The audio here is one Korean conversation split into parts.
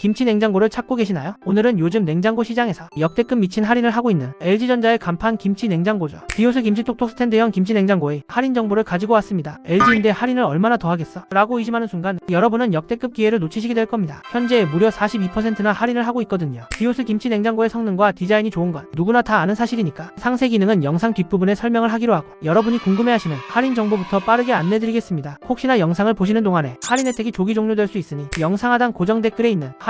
김치 냉장고를 찾고 계시나요? 오늘은 요즘 냉장고 시장에서 역대급 미친 할인을 하고 있는 LG전자의 간판 김치 냉장고죠. 비오스 김치 톡톡 스탠드형 김치 냉장고의 할인 정보를 가지고 왔습니다. LG인데 할인을 얼마나 더 하겠어? 라고 의심하는 순간 여러분은 역대급 기회를 놓치시게 될 겁니다. 현재 무려 42%나 할인을 하고 있거든요. 비오스 김치 냉장고의 성능과 디자인이 좋은 건 누구나 다 아는 사실이니까 상세 기능은 영상 뒷부분에 설명을 하기로 하고 여러분이 궁금해하시는 할인 정보부터 빠르게 안내드리겠습니다. 혹시나 영상을 보시는 동안에 할인 혜택이 조기 종료될 수 있으니 영상 하단 고정 댓글에 있는 할인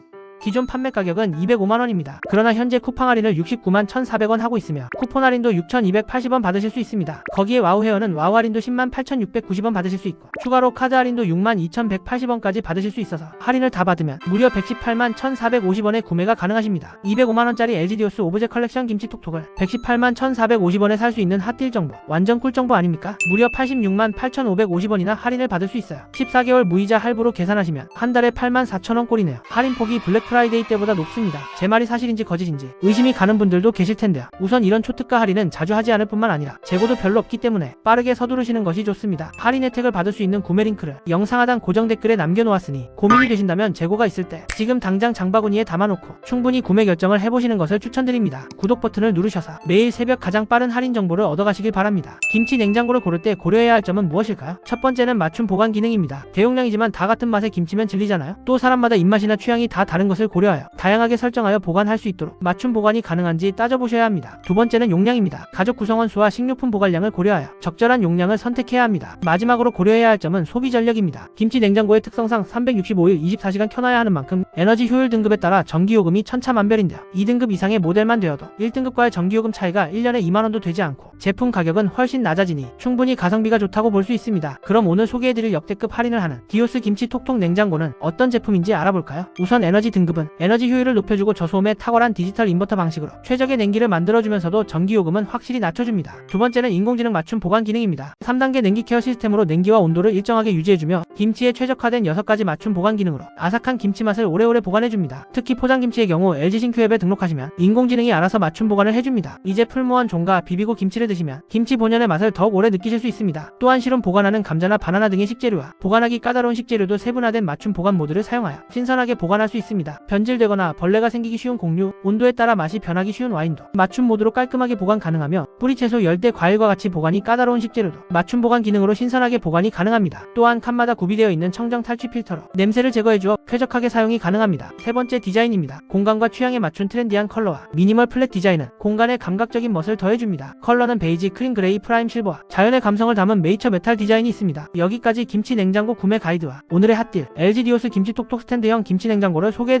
기존 판매 가격은 205만원입니다. 그러나 현재 쿠팡 할인을 69만 1,400원 하고 있으며 쿠폰 할인도 6,280원 받으실 수 있습니다. 거기에 와우 헤어는 와우 할인도 10만 8,690원 받으실 수 있고 추가로 카드 할인도 6만 2,180원까지 받으실 수 있어서 할인을 다 받으면 무려 118만 1,450원에 구매가 가능하십니다. 205만원짜리 LG 디오스 오브제 컬렉션 김치 톡톡을 118만 1,450원에 살 수 있는 핫딜 정보 완전 꿀 정보 아닙니까? 무려 86만 8,550원이나 할인을 받을 수 있어요. 14개월 무이자 할부로 계산하시면 한 달에 8만 4천원 꼴이네요. 할인 폭이 블랙 프라이데이 때보다 높습니다. 제 말이 사실인지 거짓인지 의심이 가는 분들도 계실 텐데요. 우선 이런 초특가 할인은 자주 하지 않을 뿐만 아니라 재고도 별로 없기 때문에 빠르게 서두르시는 것이 좋습니다. 할인 혜택을 받을 수 있는 구매 링크를 영상 하단 고정 댓글에 남겨놓았으니 고민이 되신다면 재고가 있을 때 지금 당장 장바구니에 담아놓고 충분히 구매 결정을 해보시는 것을 추천드립니다. 구독 버튼을 누르셔서 매일 새벽 가장 빠른 할인 정보를 얻어가시길 바랍니다. 김치 냉장고를 고를 때 고려해야 할 점은 무엇일까요? 첫 번째는 맞춤 보관 기능입니다. 대용량이지만 다 같은 맛의 김치면 질리잖아요. 또 사람마다 입맛이나 취향이 다 다른 것을 고려하여 다양하게 설정하여 보관할 수 있도록 맞춤 보관이 가능한지 따져보셔야 합니다. 두 번째는 용량입니다. 가족 구성원 수와 식료품 보관량을 고려하여 적절한 용량을 선택해야 합니다. 마지막으로 고려해야 할 점은 소비 전력입니다. 김치 냉장고의 특성상 365일 24시간 켜놔야 하는 만큼 에너지 효율 등급에 따라 전기요금이 천차만별인데요. 2등급 이상의 모델만 되어도 1등급과의 전기요금 차이가 1년에 2만원도 되지 않고 제품 가격은 훨씬 낮아지니 충분히 가성비가 좋다고 볼 수 있습니다. 그럼 오늘 소개해드릴 역대급 할인을 하는 디오스 김치 톡톡 냉장고는 어떤 제품인지 알아볼까요? 우선 에너지 등급 은 에너지 효율을 높여주고 저소음에 탁월한 디지털 인버터 방식으로 최적의 냉기를 만들어주면서도 전기요금은 확실히 낮춰줍니다. 두 번째는 인공지능 맞춤 보관 기능입니다. 3단계 냉기 케어 시스템으로 냉기와 온도를 일정하게 유지해주며 김치에 최적화된 6가지 맞춤 보관 기능으로 아삭한 김치 맛을 오래오래 보관해줍니다. 특히 포장김치의 경우 LG 신큐 앱에 등록하시면 인공지능이 알아서 맞춤 보관을 해줍니다. 이제 풀무원 종과 비비고 김치를 드시면 김치 본연의 맛을 더욱 오래 느끼실 수 있습니다. 또한 실온 보관하는 감자나 바나나 등의 식재료와 보관하기 까다로운 식재료도 세분화된 맞춤 보관 모드를 사용하여 신선하게 보관할 수 있습니다. 변질되거나 벌레가 생기기 쉬운 곡류, 온도에 따라 맛이 변하기 쉬운 와인도 맞춤 모드로 깔끔하게 보관 가능하며 뿌리채소, 열대, 과일과 같이 보관이 까다로운 식재료도 맞춤 보관 기능으로 신선하게 보관이 가능합니다. 또한 칸마다 구비되어 있는 청정 탈취 필터로 냄새를 제거해주어 쾌적하게 사용이 가능합니다. 세 번째 디자인입니다. 공간과 취향에 맞춘 트렌디한 컬러와 미니멀 플랫 디자인은 공간에 감각적인 멋을 더해줍니다. 컬러는 베이지, 크림 그레이, 프라임 실버와 자연의 감성을 담은 메이처 메탈 디자인이 있습니다. 여기까지 김치 냉장고 구매 가이드와 오늘의 핫딜 LG 디오스 김치 톡톡 스탠드형 김치 냉장고를 소개해드